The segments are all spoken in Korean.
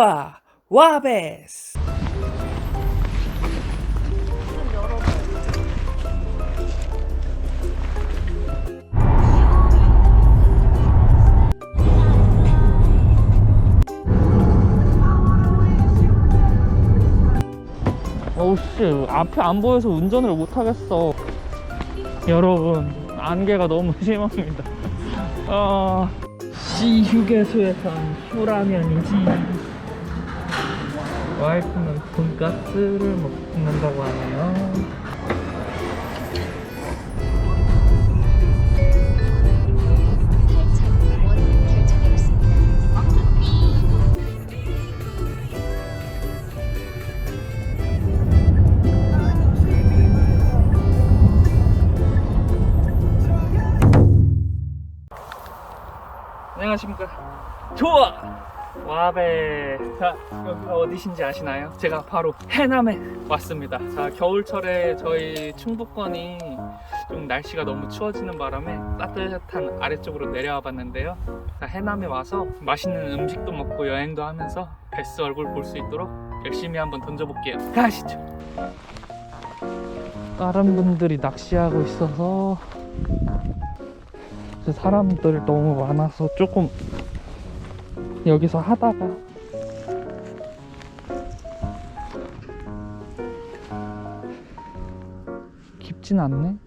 좋아 와베스. 어우씨 앞에 안 보여서 운전을 못 하겠어. 여러분 안개가 너무 심합니다. 아. 씨 휴게소에선 휴라면이지 와이프는 돈가스를 먹는다고 하네요. 안녕하십니까. 좋아! 와베 자 여기가 어디신지 아시나요? 제가 바로 해남에 왔습니다. 자 겨울철에 저희 충북권이 좀 날씨가 너무 추워지는 바람에 따뜻한 아래쪽으로 내려와 봤는데요. 자 해남에 와서 맛있는 음식도 먹고 여행도 하면서 베스 얼굴 볼 수 있도록 열심히 한번 던져볼게요. 가시죠. 다른 분들이 낚시하고 있어서 사람들 너무 많아서 조금 여기서 하다가 깊진 않네.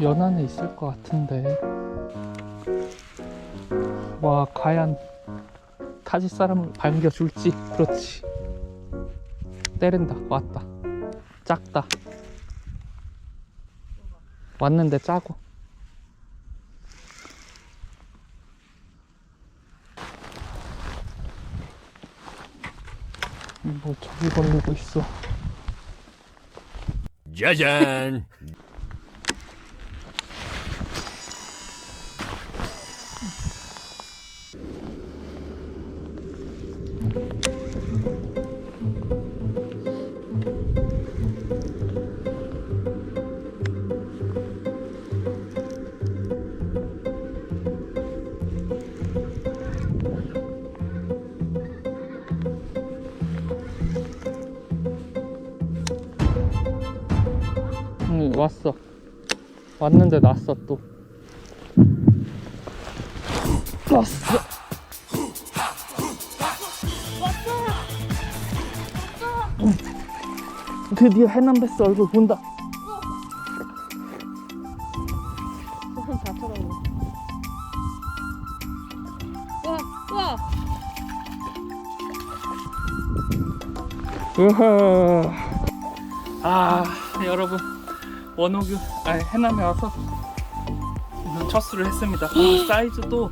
연안에 있을 것 같은데. 와, 과연 타지 사람을 반겨줄지. 그렇지. 때린다. 왔다. 작다. 왔는데 짜고. 뭐 저기 걸리고 있어. 짜잔. 왔어. 왔는데 났어 또. 왔어. 응. 드디어 해남베스 얼굴 본다. 와, 와. 으하. 아 여러분 원호규 아 해남에 와서 오늘 첫 수를 했습니다. 아, 사이즈도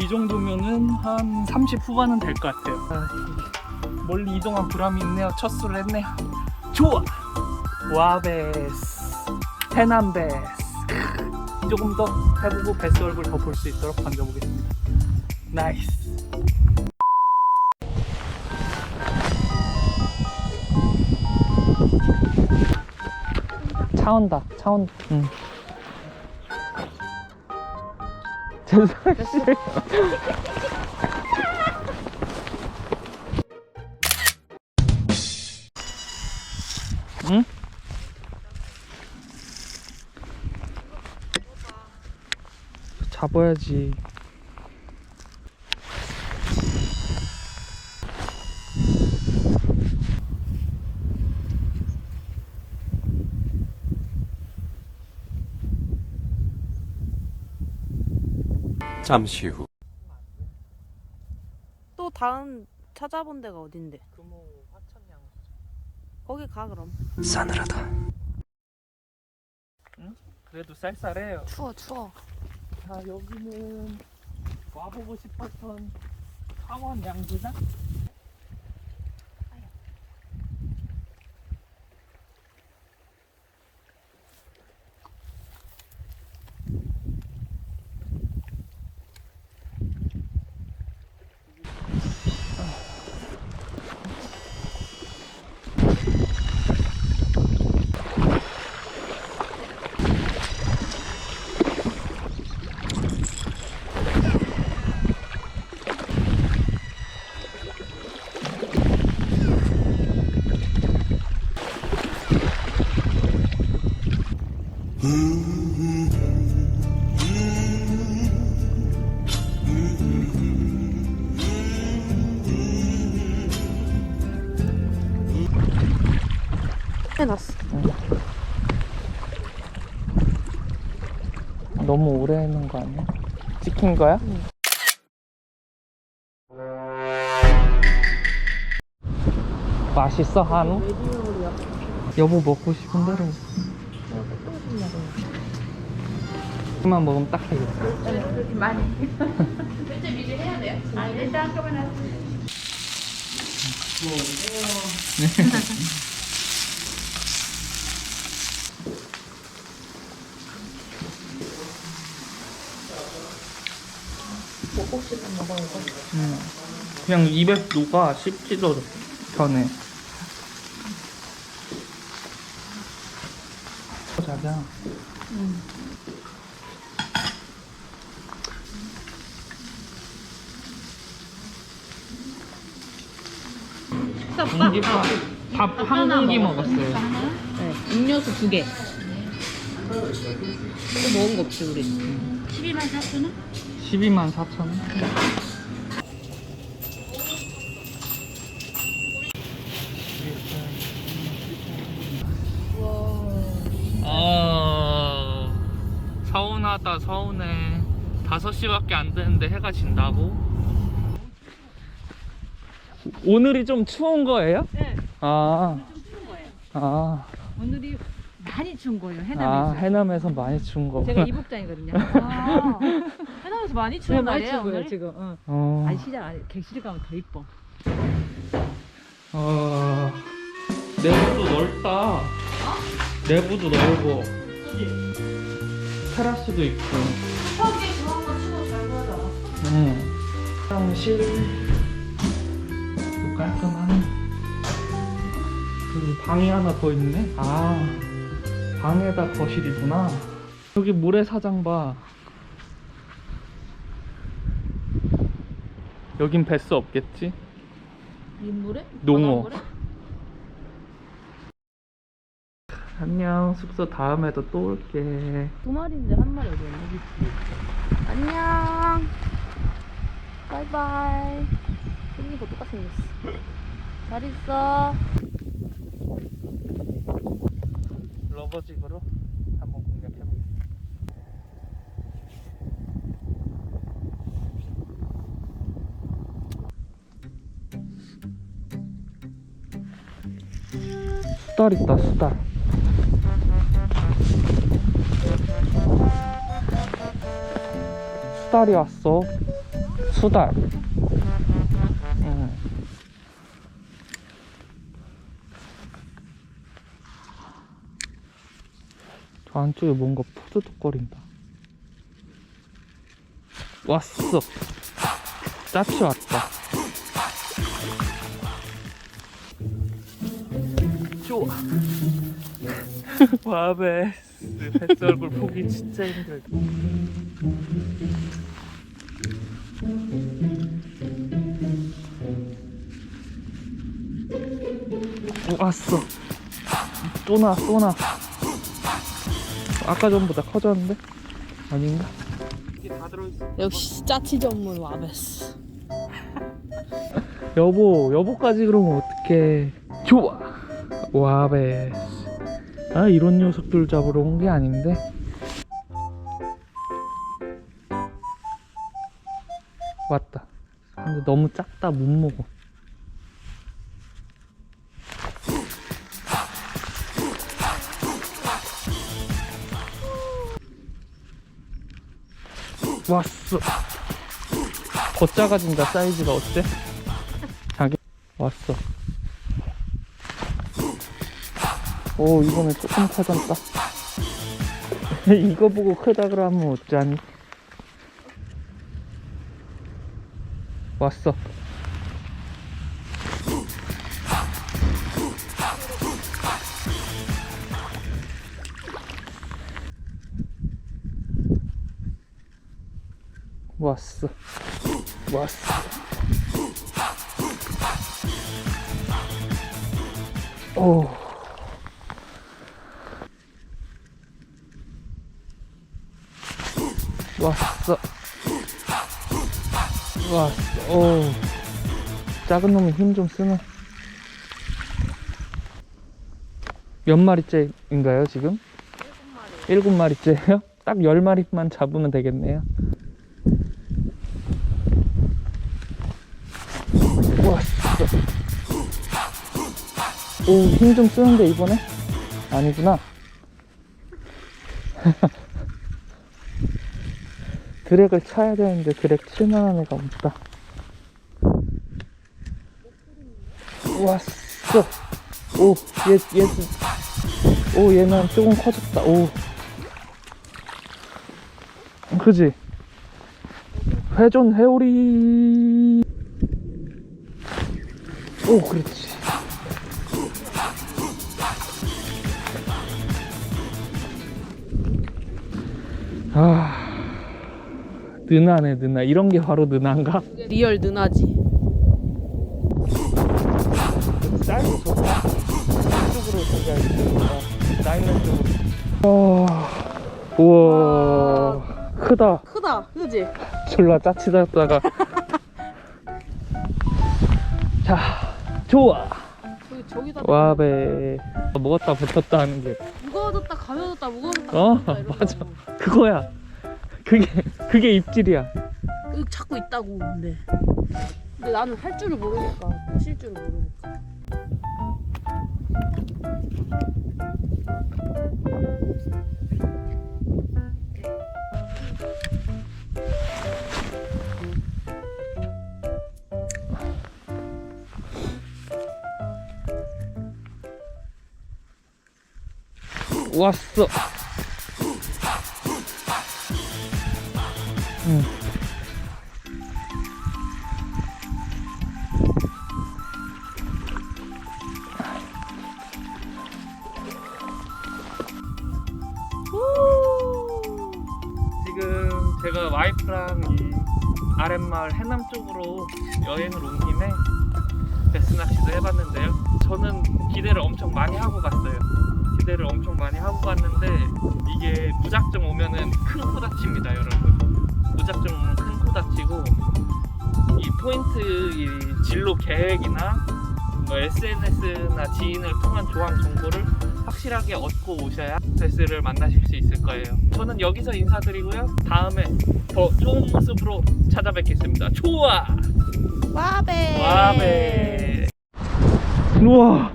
이 정도면은 한 30 후반은 될 것 같아요. 아, 멀리 이동한 보람이 있네요. 첫 수를 했네요. 좋아. 와베스 해남베스 조금 더 해보고 베스 얼굴 더 볼 수 있도록 던져보겠습니다. 나이스. 차 온다, 차 온다. 응. 씨. 응? 잡아야지. 잠시 후. 또 다음 찾아본 데가 어딘데? 금호 화천양. 거기 가 그럼. 싸늘하다. 그래도 쌀쌀해요. 추워, 추워. 자 여기는 와보고 싶었던 창원 양주장 해놨어. 너무 오래 했는 거 아니야? 찍힌 거야? 맛있어 한우? 여보 먹고 싶은 대로 만 먹으면 딱 되겠 다 음. 그냥 입에 녹아 씹지도 전에 자기야 공기밥 밥한 공기 먹었어요. 네, 음료수 두 개. 또 먹은 거 없지 우리. 12만 4천 원? 12만 4천 원아 서운하다 서운해 5시밖에 안 되는데 해가 진다고? 오늘이 좀 추운 거예요? 네. 아, 추운 거예요. 아, 오늘이 많이 추운 거예요. 아, 해남에서. 해남에서 많이 추운 거. 제가 이복장이거든요. 아, 해남에서 많이 추운 네, 날이에요. 오늘. 지금. 응. 어, 아니 시장 아니 객실 가면 더 이뻐. 어, 내부도 넓다. 내부도 넓고. 테라스도 있고. 저기 그런 거 치고 잘 보여줘. 응. 화장실도 깔끔하네. 그리고 방이 하나 더 있네. 아, 방에다 거실이구나. 여기 모래사장 봐. 여긴 뱃수 없겠지? 민물에? 농어. 안녕. 숙소 다음에도 또 올게. 두 마리인데 한 마리 어디 있는 안녕. 바이바이. 생긴 거 똑같이 생겼어. 잘 있어. 러버직으로 수달 있다 수달. 수달이 왔어. 수달. 응. 저 안쪽에 뭔가 푸드득거린다. 왔어. 짜치 왔다. 좋아. 와베스. 뱃스 얼굴 보기 진짜 힘들다. 오, 왔어. 또 나, 또 나. 아까 전보다 커졌는데? 아닌가? 역시 짜치 전문 와베스. 여보, 여보까지 그러면 어떡해. 좋아. 와베. 아, 이런 녀석들 잡으러 온 게 아닌데. 왔다. 근데 너무 작다, 못 먹어. 왔어. 더 작아진다, 사이즈가 어때? 자기 왔어. 오 이번에 조금 커졌다. 이거 보고 크다 그러면 어쩌니? 왔어. 왔어. 왔어. 오. 왔어. 왔어. 오. 작은 놈이 힘 좀 쓰네. 몇 마리째인가요, 지금? 일곱 마리째예요? 딱열 마리만 잡으면 되겠네요. 우와, 진짜. 오, 힘 좀 쓰는데, 이번에? 아니구나. 드랙을 쳐야 되는데, 드랙 칠만한 애가 없다. 왔어. 오, 얘, 얘, 오, 얘는 조금 커졌다. 오. 그지? 회전 회오리. 오, 그렇지. 아, 느나네, 느나. 이런 게 바로 느나인가? 리얼. 이쪽으로 저기 할게요. 나이는 쪽으로. 어, 우와, 크다. 크다, 그지? 졸라 짜치다다가. 자, 좋아. 저기 저기다 와베. 먹었다 붙었다 하는 게 무거워졌다 가벼워졌다 무거워졌다 어, 가벼워졌다. 맞아. 그거야. 그게 그게 입질이야. 여기 찾고 있다고 근데 근데 나는 할 줄을 모르니까 실 줄을 모르니까 왔어. 응. 지금 제가 와이프랑 이 아랫마을 해남 쪽으로 여행을 온 김에 베스 낚시도 해봤는데요. 저는 기대를 엄청 많이 하고 갔어요. 기대를 엄청 많이 하고 갔는데 이게 무작정 오면은 큰 코다치입니다, 여러분. 무작정 오면 큰 코 다치고 이 포인트 이 진로 계획이나 뭐 SNS나 지인을 통한 조항 정보를 확실하게 얻고 오셔야 베스를 만나실 수 있을 거예요. 저는 여기서 인사드리고요. 다음에 더 좋은 모습으로 찾아뵙겠습니다. 좋아! 와베 와베. 우와.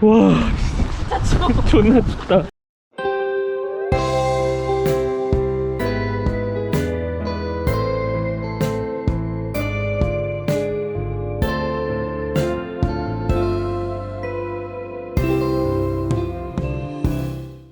와. 존나 춥다.